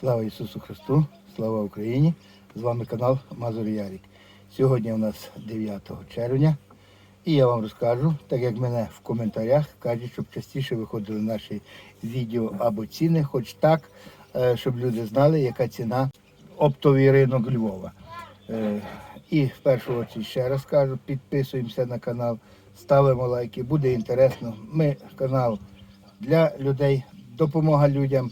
Слава Ісусу Христу, слава Україні! З вами канал Мазур Ярік. Сьогодні у нас 9 червня. І я вам розкажу, так як мене в коментарях кажуть, щоб частіше виходили наші відео або ціни, хоч так, е, щоб люди знали, яка ціна оптовий ринок Львова. Е, І в першу чергу ще раз кажу, підписуємося на канал, ставимо лайки, буде інтересно. Ми канал для людей, допомога людям.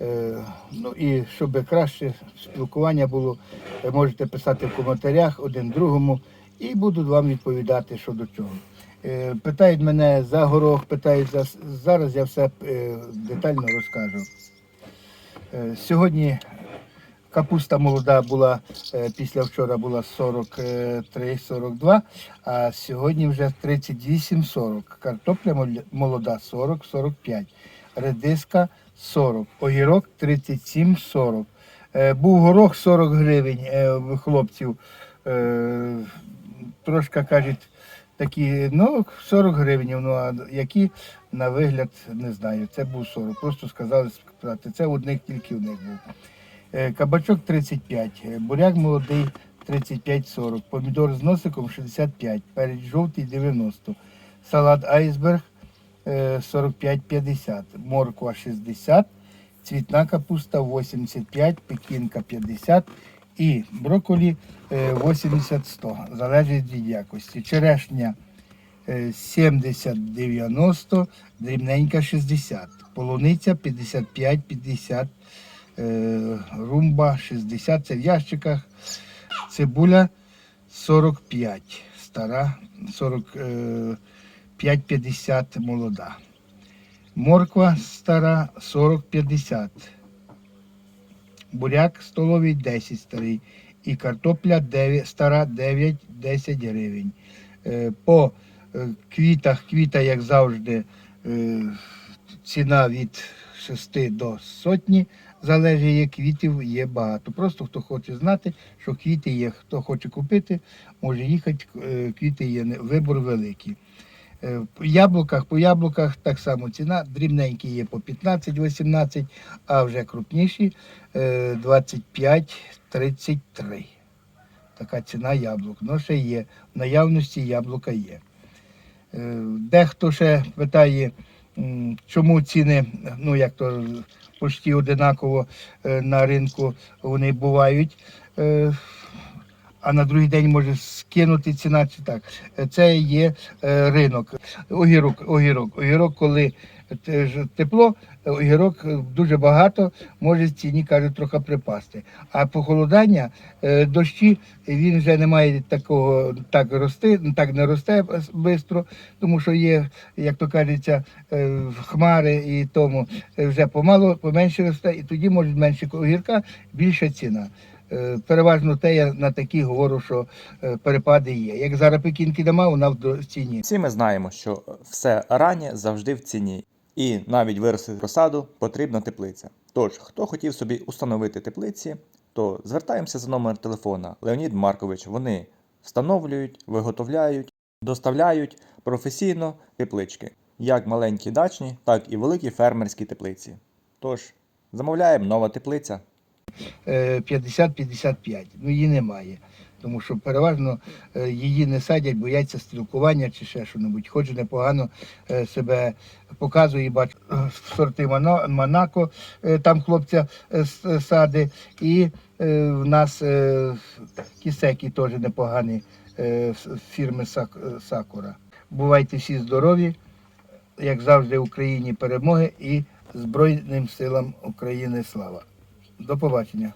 Е, Ну і щоб краще спілкування було, е, можете писати в коментарях один другому і буду вам відповідати що до чого. Е, Питають мене за горох, питають за зараз я все детально розкажу. Сьогодні капуста молода була після вчора була 43-42, а сьогодні вже 38-40. Картопля молода 40-45, редиска 40, огірок 37-40. Е, Був горох 40 гривень е, хлопців. Е, Трошки кажуть, такі, ну, 40 гривень, ну а які на вигляд не знаю. Це був 40. Просто сказали це одних тільки в них був. Кабачок 35, е, буряк молодий 35-40, помідор з носиком 65, перець жовтий 90, салат айсберг 45-50, морква 60, цвітна капуста 85, пекінка 50 і брокколі е, 80-100, залежить від якості. Черешня е, 70-90, дрібненька 60, полуниця 55-50, е, румба 60, це в ящиках, цибуля 45, стара 45-50 молода. Морква стара 40-50. Буряк столовий 10 старий. І картопля 9, стара 9-10 гривень. Е, По е, квітах, квіта, як завжди, е, ціна від 6 до сотні. Залежить, квітів, є багато. Просто хто хоче знати, що квіти є, хто хоче купити, може їхати, квіти є, вибор великий. Е, В яблуках, по яблуках так само ціна. Дрібненькі є по 15-18, а вже крупніші е, 25-33. Така ціна яблук. Ну, ще є. В наявності яблука є. Е, Дехто ще питає, чому ціни, ну як то почти одинаково е, на ринку вони бувають. А на другий день може скинути ціна чи так. Це є е, ринок. Огірок, огірок, огірок, коли те- тепло, огірок дуже багато може ціні кажуть трохи припасти. А похолодання, е, дощі, він вже не має такого так рости, так не росте швидко, тому що є, як то кажеться, е, хмари і тому вже помало, поменше росте, і тоді може менше огірка, більша ціна. Е, Переважно те я на такі говорю, що е, перепади є. Як зараз пекінки нема, вона в ціні. Всі ми знаємо, що все раннє завжди в ціні, і навіть виростити розсаду потрібна теплиця. Тож, хто хотів собі установити теплиці, то звертаємося за номер телефона Леонід Маркович. Вони встановлюють, виготовляють, доставляють професійно теплички, як маленькі дачні, так і великі фермерські теплиці. Тож, замовляємо нова теплиця. Е, 50-55. Ну її немає. Тому що переважно е, її не садять, бояться стрілкування чи ще що-небудь. Хоч непогано е, себе показує, бачу е, сорти Монако, е, там хлопця е, сади. І е, в нас е, кісеки теж непогані е, фірми е, Сакура. Бувайте всі здорові, як завжди, Україні перемоги і Збройним силам України слава. До побачення.